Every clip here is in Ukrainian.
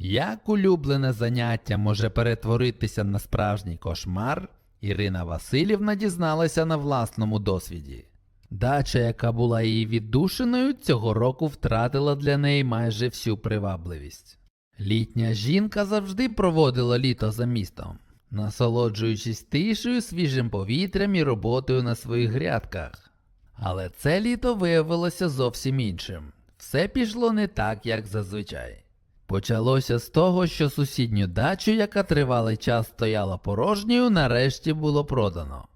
Як улюблене заняття може перетворитися на справжній кошмар, Ірина Васильівна дізналася на власному досвіді. Дача, яка була її віддушиною, цього року втратила для неї майже всю привабливість. Літня жінка завжди проводила літо за містом, насолоджуючись тишею, свіжим повітрям і роботою на своїх грядках. Але це літо виявилося зовсім іншим. Все пішло не так, як зазвичай. Почалося з того, що сусідню дачу, яка тривалий час стояла порожньою, нарешті було продано.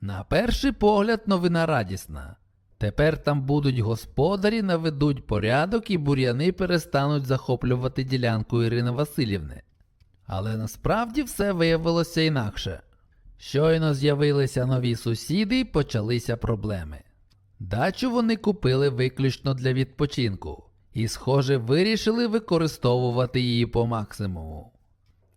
На перший погляд новина радісна. Тепер там будуть господарі, наведуть порядок і бур'яни перестануть захоплювати ділянку Ірини Васильівни. Але насправді все виявилося інакше. Щойно з'явилися нові сусіди і почалися проблеми. Дачу вони купили виключно для відпочинку і, схоже, вирішили використовувати її по максимуму.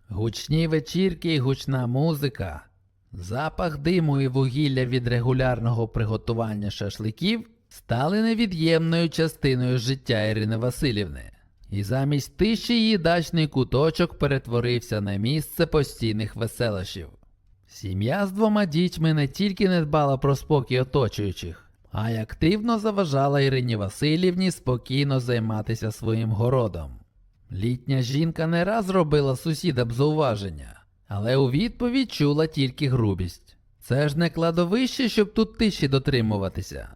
Гучні вечірки і гучна музика, запах диму і вугілля від регулярного приготування шашликів стали невід'ємною частиною життя Ірини Васильівни. І замість тиші її дачний куточок перетворився на місце постійних веселощів. Сім'я з двома дітьми не тільки не дбала про спокій оточуючих, а й активно заважала Ірині Васильівні спокійно займатися своїм городом. Літня жінка не раз робила сусідам зауваження, але у відповідь чула тільки грубість. Це ж не кладовище, щоб тут тиші дотримуватися,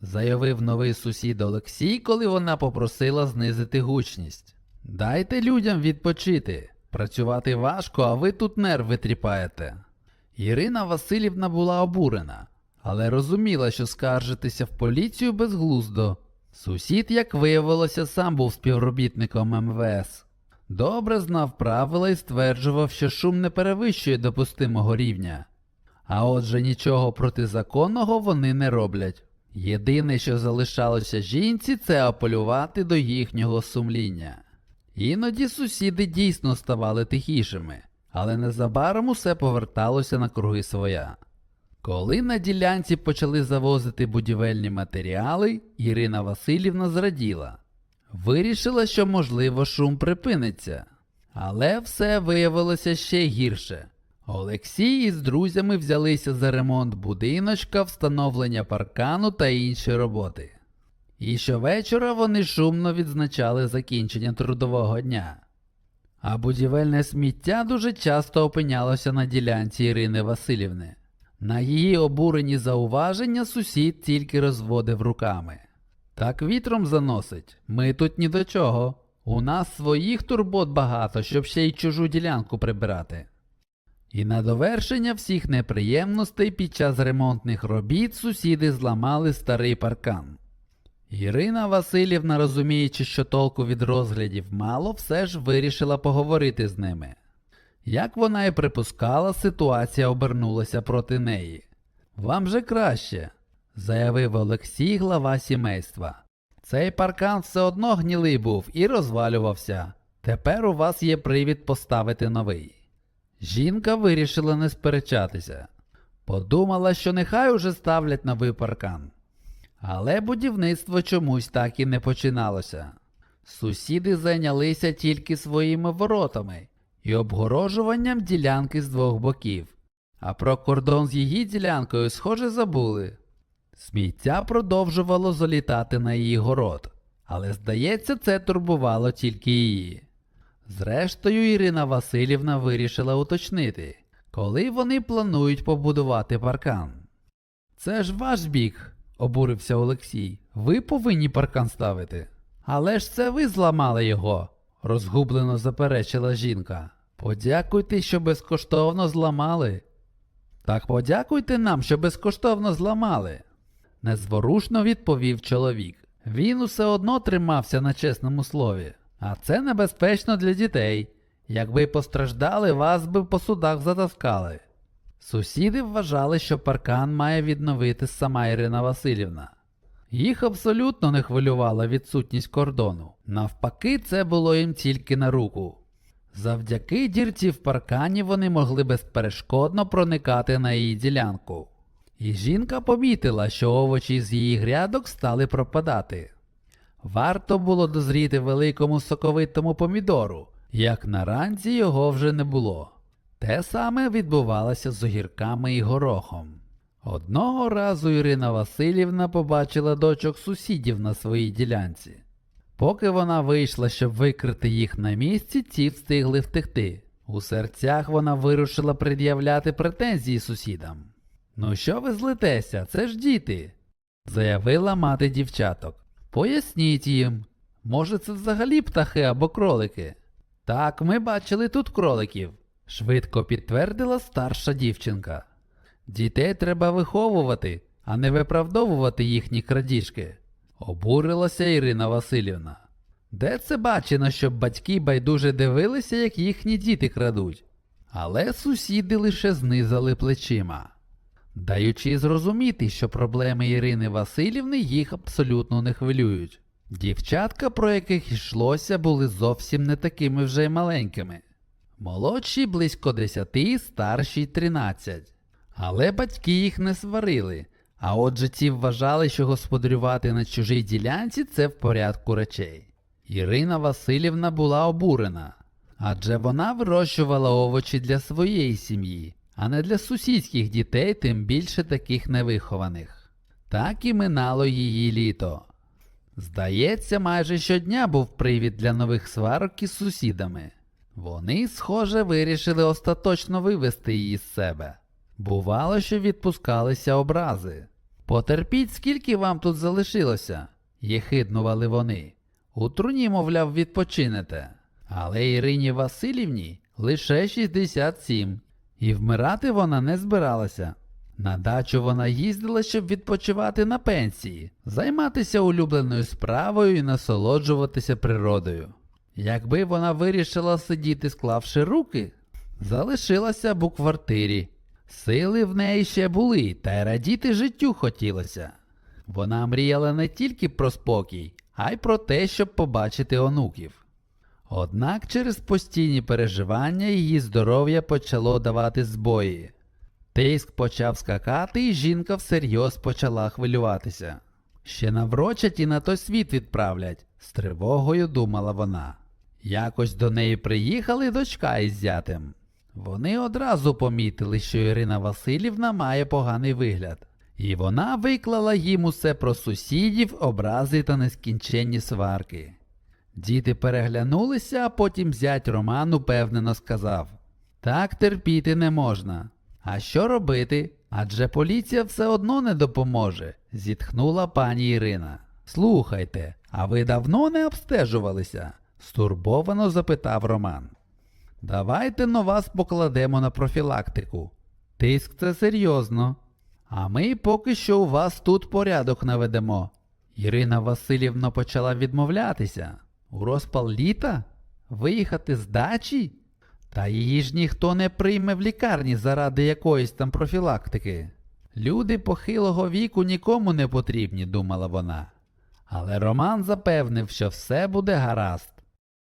заявив новий сусід Олексій, коли вона попросила знизити гучність. Дайте людям відпочити. Працювати важко, а ви тут нерви тріпаєте. Ірина Васильівна була обурена, але розуміла, що скаржитися в поліцію безглуздо. Сусід, як виявилося, сам був співробітником МВС. Добре знав правила і стверджував, що шум не перевищує допустимого рівня. А отже нічого протизаконного вони не роблять. Єдине, що залишалося жінці, це апелювати до їхнього сумління. Іноді сусіди дійсно ставали тихішими, але незабаром усе поверталося на круги своя. Коли на ділянці почали завозити будівельні матеріали, Ірина Васильівна зраділа. Вирішила, що можливо шум припиниться. Але все виявилося ще гірше. Олексій із друзями взялися за ремонт будиночка, встановлення паркану та інші роботи. І щовечора вони шумно відзначали закінчення трудового дня. А будівельне сміття дуже часто опинялося на ділянці Ірини Васильівни. На її обурені зауваження сусід тільки розводив руками. Так вітром заносить, ми тут ні до чого. У нас своїх турбот багато, щоб ще й чужу ділянку прибирати. І на довершення всіх неприємностей під час ремонтних робіт сусіди зламали старий паркан. Ірина Васильівна, розуміючи, що толку від розглядів мало, все ж вирішила поговорити з ними. Як вона і припускала, ситуація обернулася проти неї. Вам же краще, заявив Олексій, глава сімейства. Цей паркан все одно гнілий був і розвалювався. Тепер у вас є привід поставити новий. Жінка вирішила не сперечатися. Подумала, що нехай уже ставлять новий паркан. Але будівництво чомусь так і не починалося. Сусіди зайнялися тільки своїми воротами і обгорожуванням ділянки з двох боків. А про кордон з її ділянкою, схоже, забули. Сміття продовжувало залітати на її город, але, здається, це турбувало тільки її. Зрештою, Ірина Васильівна вирішила уточнити, коли вони планують побудувати паркан. Це ж ваш бік, обурився Олексій. Ви повинні паркан ставити. Але ж це ви зламали його, розгублено заперечила жінка. Подякуйте, що безкоштовно зламали. Так подякуйте нам, що безкоштовно зламали. Незворушно відповів чоловік. Він усе одно тримався на чесному слові, а це небезпечно для дітей. Якби постраждали, вас би по судах затаскали. Сусіди вважали, що паркан має відновити сама Ірина Васильівна. Їх абсолютно не хвилювала відсутність кордону. Навпаки, це було їм тільки на руку. Завдяки дірці в паркані вони могли безперешкодно проникати на її ділянку. І жінка помітила, що овочі з її грядок стали пропадати. Варто було дозріти великому соковитому помідору, Як на ранці його вже не було. Те саме відбувалося з огірками і горохом. Одного разу Ірина Васильівна побачила дочок сусідів на своїй ділянці. Поки вона вийшла, щоб викрити їх на місці, ті встигли втекти. У серцях вона вирушила пред'являти претензії сусідам. Ну що ви злитеся, це ж діти, заявила мати дівчаток. Поясніть їм. Може, це взагалі птахи або кролики? Так, ми бачили тут кроликів, швидко підтвердила старша дівчинка. Дітей треба виховувати, а не виправдовувати їхні крадіжки. Обурилася Ірина Васильівна. Де це бачено, щоб батьки байдуже дивилися, як їхні діти крадуть? Але сусіди лише знизали плечима, даючи зрозуміти, що проблеми Ірини Васильівни їх абсолютно не хвилюють. Дівчатка, про яких йшлося, були зовсім не такими вже й маленькими. Молодші близько десяти, старші тринадцять. Але батьки їх не сварили, а отже ті вважали, що господарювати на чужій ділянці це в порядку речей. Ірина Васильівна була обурена, адже вона вирощувала овочі для своєї сім'ї, а не для сусідських дітей, тим більше таких невихованих. Так і минало її літо. Здається, майже щодня був привід для нових сварок із сусідами. Вони, схоже, вирішили остаточно вивести її з себе. Бувало, що відпускалися образи. Потерпіть, скільки вам тут залишилося, єхиднували вони. У труні, мовляв, відпочинете. Але Ірині Васильівні лише 67, і вмирати вона не збиралася. На дачу вона їздила, щоб відпочивати на пенсії, займатися улюбленою справою і насолоджуватися природою. Якби вона вирішила сидіти, склавши руки, залишилася б у квартирі. Сили в неї ще були, та й радіти життю хотілося. Вона мріяла не тільки про спокій, а й про те, щоб побачити онуків. Однак через постійні переживання її здоров'я почало давати збої. Тиск почав скакати, і жінка всерйоз почала хвилюватися. Ще наврочать і на той світ відправлять, з тривогою думала вона. Якось до неї приїхали дочка із зятем. Вони одразу помітили, що Ірина Васильівна має поганий вигляд, і вона виклала їм усе про сусідів, образи та нескінченні сварки. Діти переглянулися, а потім зять Роман упевнено сказав: Так терпіти не можна. А що робити? Адже поліція все одно не допоможе, зітхнула пані Ірина. Слухайте, а ви давно не обстежувалися? стурбовано запитав Роман. Давайте но вас покладемо на профілактику. Тиск це серйозно. А ми поки що у вас тут порядок наведемо. Ірина Васильівна почала відмовлятися. У розпал літа? Виїхати з дачі? Та її ж ніхто не прийме в лікарні заради якоїсь там профілактики. Люди похилого віку нікому не потрібні, думала вона. Але Роман запевнив, що все буде гаразд.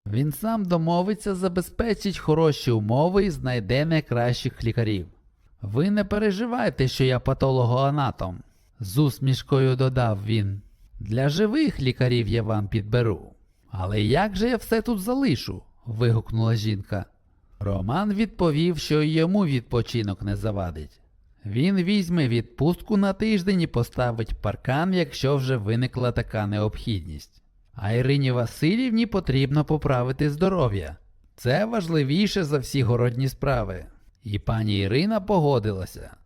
Він сам домовиться, забезпечить хороші умови і знайде найкращих лікарів. Ви не переживайте, що я патологоанатом, з усмішкою додав він. Для живих лікарів я вам підберу. Але як же я все тут залишу? вигукнула жінка. Роман відповів, що йому відпочинок не завадить. Він візьме відпустку на тиждень і поставить паркан, якщо вже виникла така необхідність. А Ірині Васильівні потрібно поправити здоров'я. Це важливіше за всі городні справи. І пані Ірина погодилася.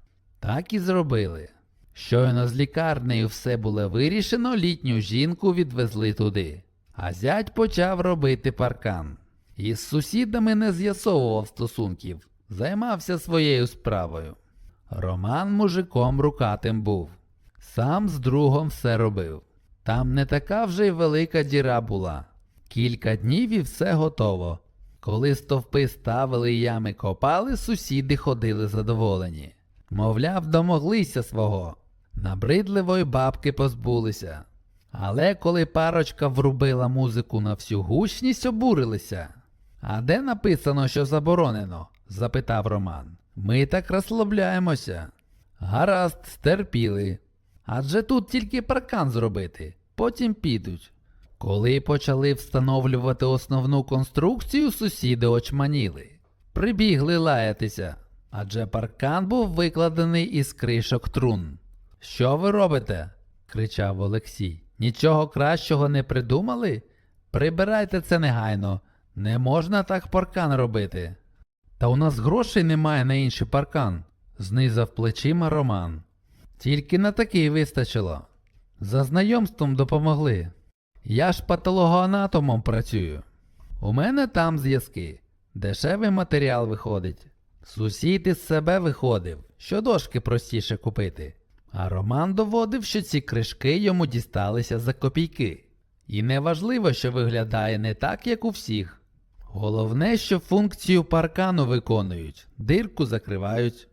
Так і зробили. Щойно з лікарнею все було вирішено, літню жінку відвезли туди. А зять почав робити паркан. Із сусідами не з'ясовував стосунків, займався своєю справою. Роман мужиком рукатим був. Сам з другом все робив. Там не така вже й велика діра була. Кілька днів і все готово. Коли стовпи ставили і ями копали, сусіди ходили задоволені. Мовляв, домоглися свого. Набридливої бабки позбулися. Але коли парочка врубила музику на всю гучність, обурилися. А де написано, що заборонено? запитав Роман. Ми так розслабляємося. Гаразд, стерпіли. Адже тут тільки паркан зробити, потім підуть. Коли почали встановлювати основну конструкцію, сусіди очманіли. Прибігли лаятися, адже паркан був викладений із кришок трун. Що ви робите? кричав Олексій. Нічого кращого не придумали? Прибирайте це негайно. Не можна так паркан робити. Та у нас грошей немає на інший паркан, знизав плечима Роман. Тільки на такий вистачило. За знайомством допомогли. Я ж патологоанатомом працюю. У мене там зв'язки. Дешевий матеріал виходить. Сусід із себе виходив, що дошки простіше купити. А Роман доводив, що ці кришки йому дісталися за копійки. І не важливо, що виглядає не так, як у всіх. Головне, що функцію паркану виконують, дирку закривають.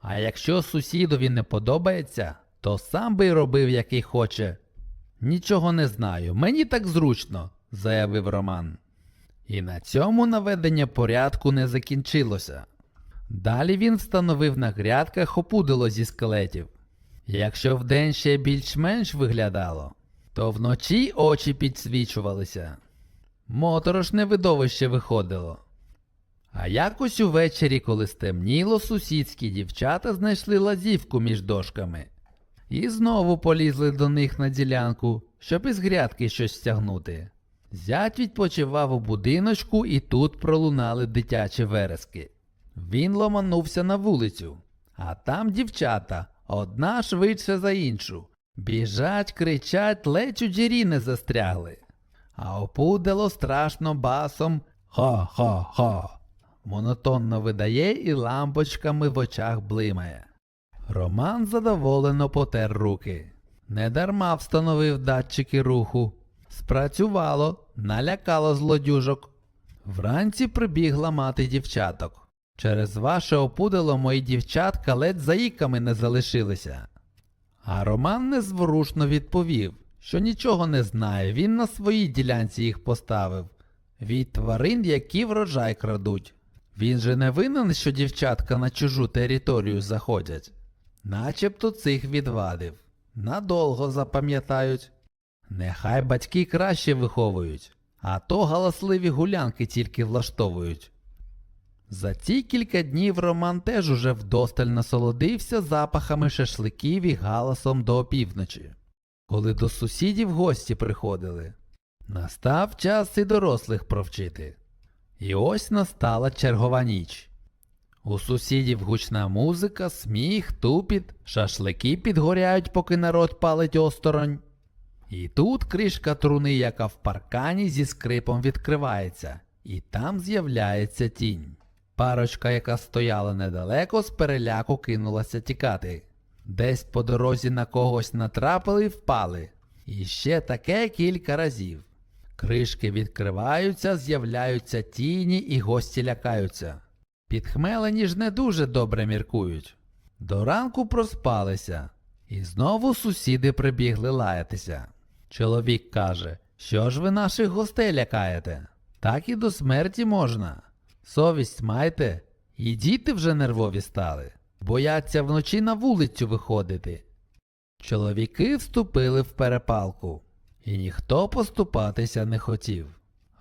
А якщо сусідові не подобається, то сам би робив, який хоче. Нічого не знаю, мені так зручно, заявив Роман. І на цьому наведення порядку не закінчилося. Далі він встановив на грядках опудило зі скелетів. Якщо вдень ще більш-менш виглядало, то вночі очі підсвічувалися. Моторошне видовище виходило. А якось увечері, коли стемніло, сусідські дівчата знайшли лазівку між дошками і знову полізли до них на ділянку, щоб із грядки щось стягнути. Зять відпочивав у будиночку, і тут пролунали дитячі верески. Він ломанувся на вулицю, а там дівчата, одна швидше за іншу. Біжать, кричать, ледь у джірі не застрягли. А опудало страшно басом Ха-ха-ха. Монотонно видає і лампочками в очах блимає. Роман задоволено потер руки. Недарма встановив датчики руху. Спрацювало, налякало злодюжок. Вранці прибігла мати дівчаток. Через ваше опудало мої дівчатка ледь заїками не залишилися. А Роман незворушно відповів, що нічого не знає, він на своїй ділянці їх поставив. Від тварин, які врожай крадуть. Він же не винен, що дівчатка на чужу територію заходять. Начебто цих відвадив. Надовго запам'ятають. Нехай батьки краще виховують, а то галасливі гулянки тільки влаштовують. За ці кілька днів Роман теж уже вдосталь насолодився запахами шашликів і галасом до опівночі, коли до сусідів гості приходили. Настав час і дорослих провчити. І ось настала чергова ніч. У сусідів гучна музика, сміх, тупіт, шашлики підгоряють, поки народ палить осторонь. І тут кришка труни, яка в паркані зі скрипом відкривається, і там з'являється тінь. Парочка, яка стояла недалеко, з переляку кинулася тікати. Десь по дорозі на когось натрапили і впали. І ще таке кілька разів. Кришки відкриваються, з'являються тіні, і гості лякаються. Підхмелені ж не дуже добре міркують. До ранку проспалися, і знову сусіди прибігли лаятися. Чоловік каже, що ж ви наших гостей лякаєте? Так і до смерті можна. Совість майте, і діти вже нервові стали, бояться вночі на вулицю виходити. Чоловіки вступили в перепалку, і ніхто поступатися не хотів.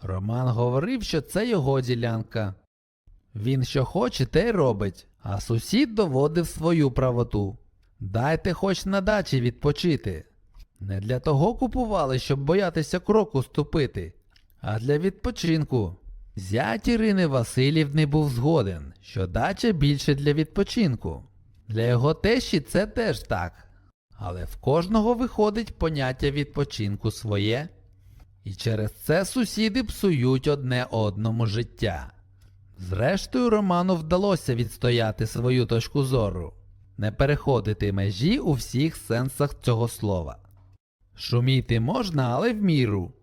Роман говорив, що це його ділянка. Він що хоче, те й робить, а сусід доводив свою правоту. Дайте хоч на дачі відпочити. Не для того купували, щоб боятися кроку ступити, а для відпочинку. Зять Ірини Васильівни був згоден, що дача більше для відпочинку. Для його тещі це теж так. Але в кожного виходить поняття відпочинку своє, і через це сусіди псують одне одному життя. Зрештою, Роману вдалося відстояти свою точку зору, не переходити межі у всіх сенсах цього слова. Шуміти можна, але в міру.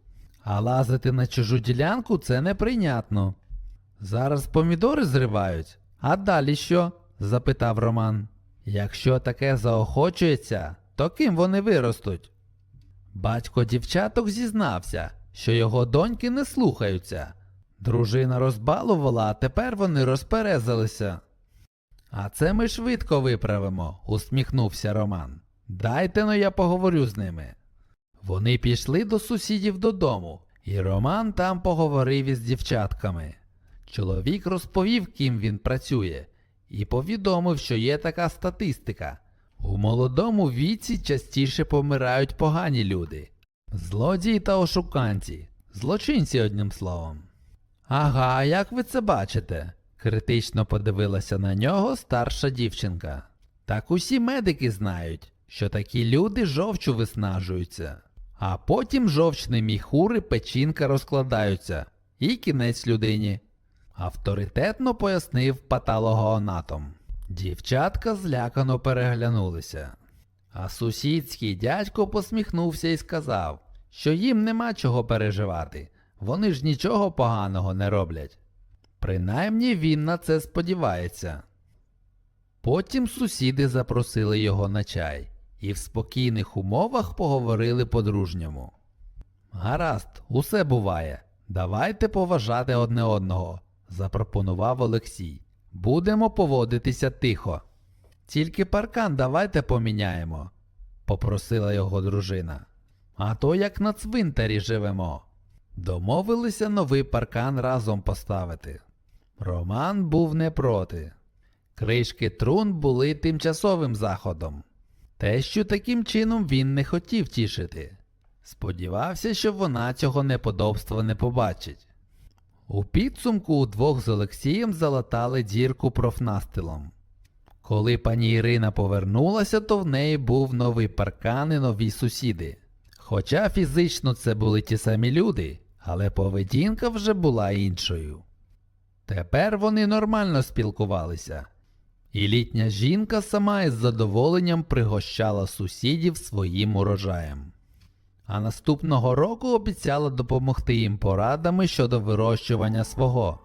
А лазити на чужу ділянку це неприйнятно. Зараз помідори зривають, а далі що? запитав Роман. Якщо таке заохочується, то ким вони виростуть? Батько дівчаток зізнався, що його доньки не слухаються. Дружина розбалувала, а тепер вони розперезалися. А це ми швидко виправимо, усміхнувся Роман. Дайте но я поговорю з ними. Вони пішли до сусідів додому, і Роман там поговорив із дівчатками. Чоловік розповів, ким він працює, і повідомив, що є така статистика. У молодому віці частіше помирають погані люди, злодії та ошуканці, злочинці одним словом. Ага, як ви це бачите? критично подивилася на нього старша дівчинка. Так усі медики знають, що такі люди жовчу виснажуються, а потім жовчні міхури печінка розкладаються, і кінець людині. Авторитетно пояснив патологоанатом. Дівчатка злякано переглянулися. А сусідський дядько посміхнувся і сказав, що їм нема чого переживати, вони ж нічого поганого не роблять. Принаймні він на це сподівається. Потім сусіди запросили його на чай і в спокійних умовах поговорили по-дружньому. Гаразд, усе буває. Давайте поважати одне одного, запропонував Олексій. Будемо поводитися тихо. Тільки паркан давайте поміняємо, попросила його дружина. А то як на цвинтарі живемо. Домовилися новий паркан разом поставити. Роман був не проти. Кришки трун були тимчасовим заходом. Те, що таким чином він не хотів тішити. Сподівався, що вона цього неподобства не побачить. У підсумку удвох з Олексієм залатали дірку профнастилом. Коли пані Ірина повернулася, то в неї був новий паркан і нові сусіди. Хоча фізично це були ті самі люди, але поведінка вже була іншою. Тепер вони нормально спілкувалися, і літня жінка сама із задоволенням пригощала сусідів своїм урожаєм. А наступного року обіцяла допомогти їм порадами щодо вирощування свого.